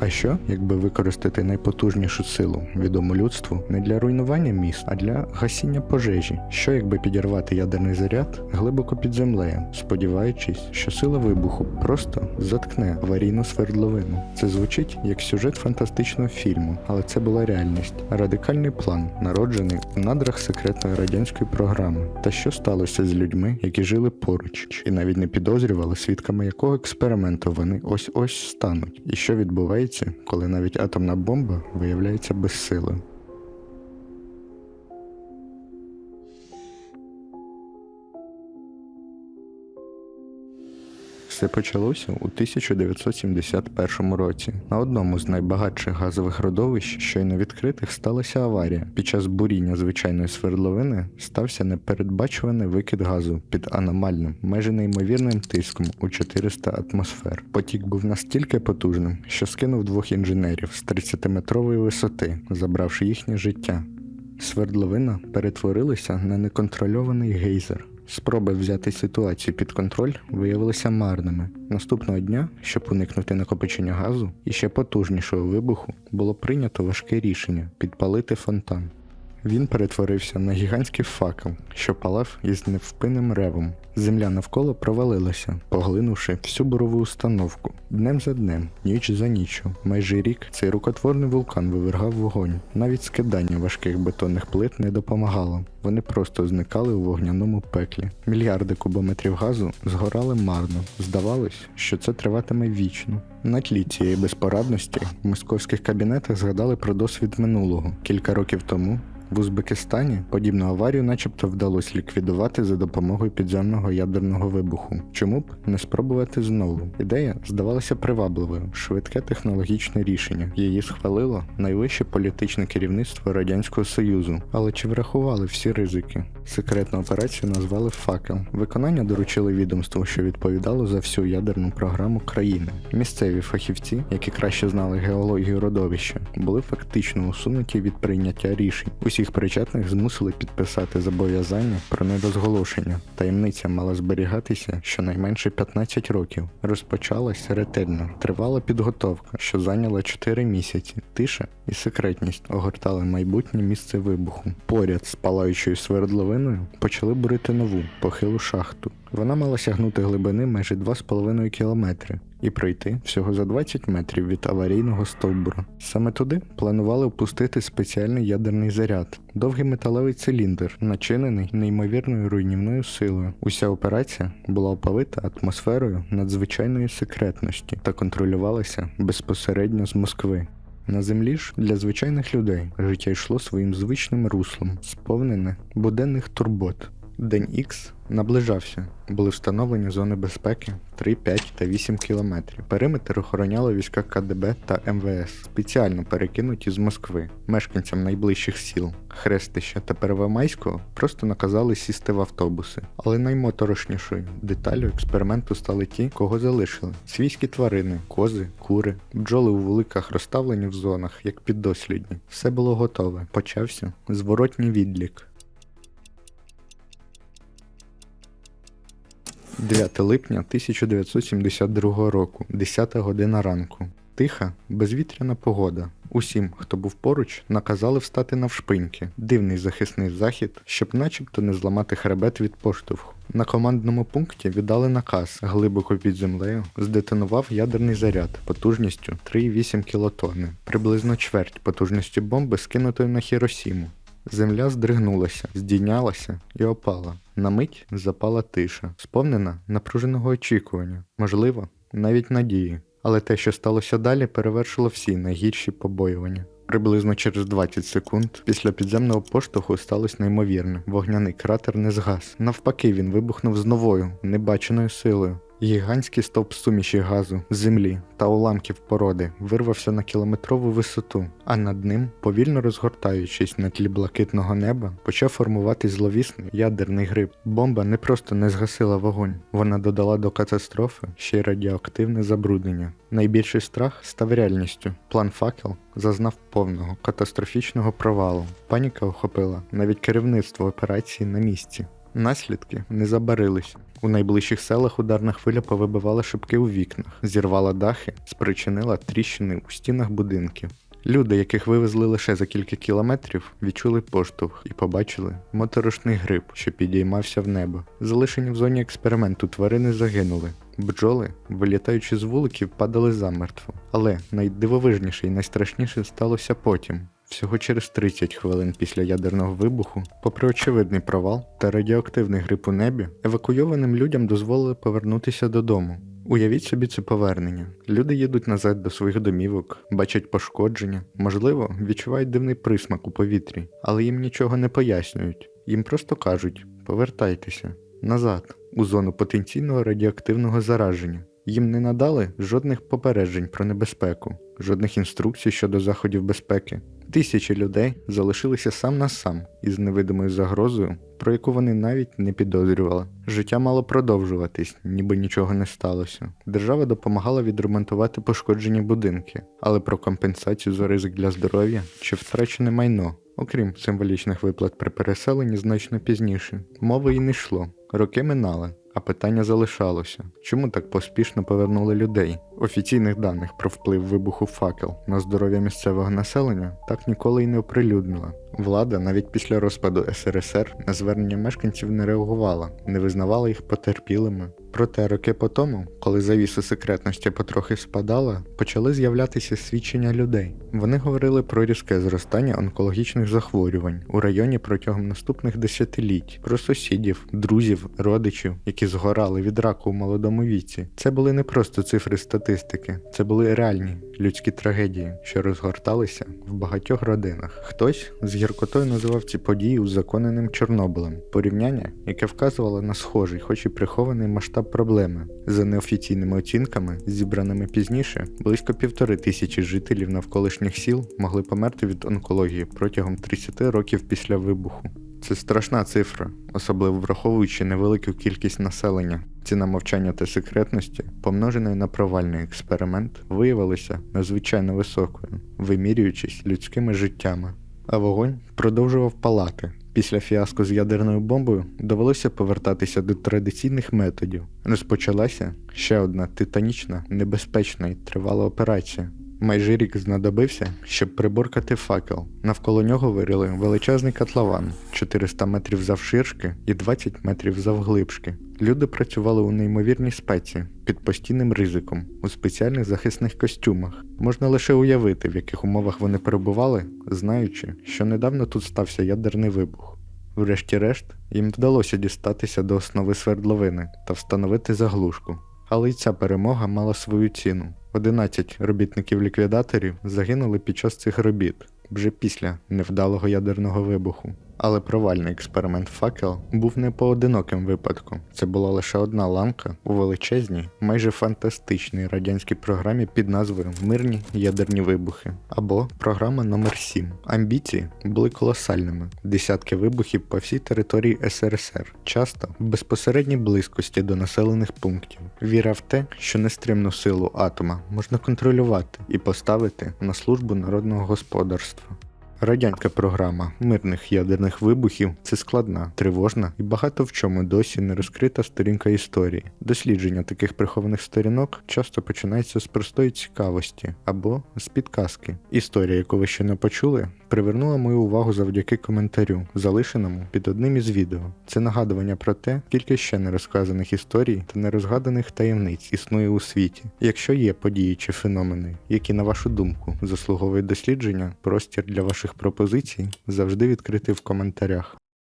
А що, якби використати найпотужнішу силу, відому людству, не для руйнування міст, а для гасіння пожежі? Що якби підірвати ядерний заряд глибоко під землею, сподіваючись, що сила вибуху просто заткне аварійну свердловину? Це звучить як сюжет фантастичного фільму, але це була реальність. Радикальний план, народжений у надрах секретної радянської програми. Та що сталося з людьми, які жили поруч, і навіть не підозрювали, свідками якого експерименту вони ось ось стануть, і що відбувається, коли навіть атомна бомба виявляється безсилою. Все почалося у 1971 році. На одному з найбагатших газових родовищ, щойно відкритих, сталася аварія. Під час буріння звичайної свердловини стався непередбачуваний викид газу під аномальним, майже неймовірним тиском у 400 атмосфер. Потік був настільки потужним, що скинув двох інженерів з 30-метрової висоти, забравши їхнє життя. Свердловина перетворилася на неконтрольований гейзер. Спроби взяти ситуацію під контроль виявилися марними. Наступного дня, щоб уникнути накопичення газу і ще потужнішого вибуху, було прийнято важке рішення підпалити фонтан. Він перетворився на гігантський факел, що палав із невпинним ревом. Земля навколо провалилася, поглинувши всю бурову установку. Днем за днем, ніч за ніччю, майже рік цей рукотворний вулкан вивергав вогонь. Навіть скидання важких бетонних плит не допомагало. Вони просто зникали у вогняному пеклі. Мільярди кубометрів газу згорали марно. Здавалось, що це триватиме вічно. На тлі цієї безпорадності в московських кабінетах згадали про досвід минулого. Кілька років тому в Узбекистані подібну аварію начебто вдалося ліквідувати за допомогою підземного ядерного вибуху. Чому б не спробувати знову? Ідея здавалася привабливою, швидке технологічне рішення. Її схвалило найвище політичне керівництво Радянського Союзу. Але чи врахували всі ризики? Секретну операцію назвали факел. Виконання доручили відомству, що відповідало за всю ядерну програму країни. Місцеві фахівці, які краще знали геологію родовища, були фактично усунуті від прийняття рішень. Усіх причетних змусили підписати зобов'язання про нерозголошення. Таємниця мала зберігатися щонайменше 15 років. Розпочалась ретельно, тривала підготовка, що зайняла 4 місяці. Тиша і секретність огортали майбутнє місце вибуху. Поряд з палаючою свердловиною почали бурити нову похилу шахту. Вона мала сягнути глибини майже 2,5 кілометри і пройти всього за 20 метрів від аварійного стовбура. Саме туди планували впустити спеціальний ядерний заряд, довгий металевий циліндр, начинений неймовірною руйнівною силою. Уся операція була оповита атмосферою надзвичайної секретності та контролювалася безпосередньо з Москви. На землі ж для звичайних людей життя йшло своїм звичним руслом, сповнене буденних турбот. День Х наближався. Були встановлені зони безпеки 3, 5 та 8 кілометрів. Периметр охороняли війська КДБ та МВС, спеціально перекинуті з Москви. Мешканцям найближчих сіл Хрестища та Первомайського просто наказали сісти в автобуси. Але наймоторошнішою деталю експерименту стали ті, кого залишили: свійські тварини, кози, кури, бджоли у вуликах розставлені в зонах, як піддослідні. Все було готове. Почався зворотній відлік. 9 липня 1972 року, 10 година ранку. Тиха, безвітряна погода. Усім, хто був поруч, наказали встати навшпиньки. Дивний захисний захід, щоб начебто не зламати хребет від поштовху. На командному пункті віддали наказ глибоко під землею, здетонував ядерний заряд потужністю 3,8 кілотони, приблизно чверть потужності бомби, скинутої на Хіросіму. Земля здригнулася, здійнялася і опала. На мить запала тиша, сповнена напруженого очікування, можливо, навіть надії. Але те, що сталося далі, перевершило всі найгірші побоювання. Приблизно через 20 секунд після підземного поштовху сталося неймовірне. Вогняний кратер не згас. Навпаки, він вибухнув з новою, небаченою силою. Гігантський стовп суміші газу, землі та уламків породи вирвався на кілометрову висоту, а над ним, повільно розгортаючись на тлі блакитного неба, почав формуватись зловісний ядерний гриб. Бомба не просто не згасила вогонь, вона додала до катастрофи ще й радіоактивне забруднення. Найбільший страх став реальністю. План факел зазнав повного катастрофічного провалу. Паніка охопила навіть керівництво операції на місці. Наслідки не забарилися. У найближчих селах ударна хвиля повибивала шибки у вікнах, зірвала дахи, спричинила тріщини у стінах будинків. Люди, яких вивезли лише за кілька кілометрів, відчули поштовх і побачили моторошний гриб, що підіймався в небо. Залишені в зоні експерименту тварини загинули. Бджоли, вилітаючи з вуликів, падали замертво. Але найдивовижніше і найстрашніше сталося потім. Всього через 30 хвилин після ядерного вибуху, попри очевидний провал та радіоактивний грип у небі, евакуйованим людям дозволили повернутися додому. Уявіть собі це повернення. Люди їдуть назад до своїх домівок, бачать пошкодження, можливо, відчувають дивний присмак у повітрі, але їм нічого не пояснюють. Їм просто кажуть: повертайтеся назад, у зону потенційного радіоактивного зараження. Їм не надали жодних попереджень про небезпеку, жодних інструкцій щодо заходів безпеки. Тисячі людей залишилися сам на сам із невидимою загрозою, про яку вони навіть не підозрювали. Життя мало продовжуватись, ніби нічого не сталося. Держава допомагала відремонтувати пошкоджені будинки, але про компенсацію за ризик для здоров'я чи втрачене майно, окрім символічних виплат при переселенні, значно пізніше. Мови й не йшло. Роки минали. А питання залишалося: чому так поспішно повернули людей? Офіційних даних про вплив вибуху факел на здоров'я місцевого населення так ніколи й не оприлюднила. Влада навіть після розпаду СРСР на звернення мешканців не реагувала, не визнавала їх потерпілими. Проте роки по тому, коли завіса секретності потрохи спадала, почали з'являтися свідчення людей. Вони говорили про різке зростання онкологічних захворювань у районі протягом наступних десятиліть, про сусідів, друзів, родичів, які згорали від раку у молодому віці. Це були не просто цифри статистики, це були реальні людські трагедії, що розгорталися в багатьох родинах. Хтось з гіркотою називав ці події узаконеним Чорнобилем, порівняння, яке вказувало на схожий, хоч і прихований масштаб проблеми. За неофіційними оцінками, зібраними пізніше, близько півтори тисячі жителів навколишніх сіл могли померти від онкології протягом 30 років після вибуху. Це страшна цифра, особливо враховуючи невелику кількість населення. Ціна мовчання та секретності, помноженої на провальний експеримент, виявилася надзвичайно високою, вимірюючись людськими життями. А вогонь продовжував палати. Після фіаско з ядерною бомбою довелося повертатися до традиційних методів. Розпочалася ще одна титанічна, небезпечна і тривала операція. Майже рік знадобився, щоб приборкати факел. Навколо нього вирили величезний котлован 400 метрів завширшки і 20 метрів завглибшки. Люди працювали у неймовірній спеці під постійним ризиком у спеціальних захисних костюмах. Можна лише уявити, в яких умовах вони перебували, знаючи, що недавно тут стався ядерний вибух. Врешті-решт, їм вдалося дістатися до основи свердловини та встановити заглушку. Але й ця перемога мала свою ціну. 11 робітників-ліквідаторів загинули під час цих робіт вже після невдалого ядерного вибуху. Але провальний експеримент факел був не поодиноким випадком. Це була лише одна ламка у величезній, майже фантастичній радянській програмі під назвою Мирні ядерні вибухи або програма номер 7 Амбіції були колосальними: десятки вибухів по всій території СРСР, часто в безпосередній близькості до населених пунктів. Віра в те, що нестримну силу атома можна контролювати і поставити на службу народного господарства. Радянська програма мирних ядерних вибухів це складна, тривожна і багато в чому досі не розкрита сторінка історії. Дослідження таких прихованих сторінок часто починається з простої цікавості або з підказки. Історія, яку ви ще не почули, привернула мою увагу завдяки коментарю, залишеному під одним із відео. Це нагадування про те, скільки ще нерозказаних історій та нерозгаданих таємниць існує у світі. Якщо є події чи феномени, які, на вашу думку, заслуговують дослідження, простір для ваших пропозицій завжди відкритий в коментарях.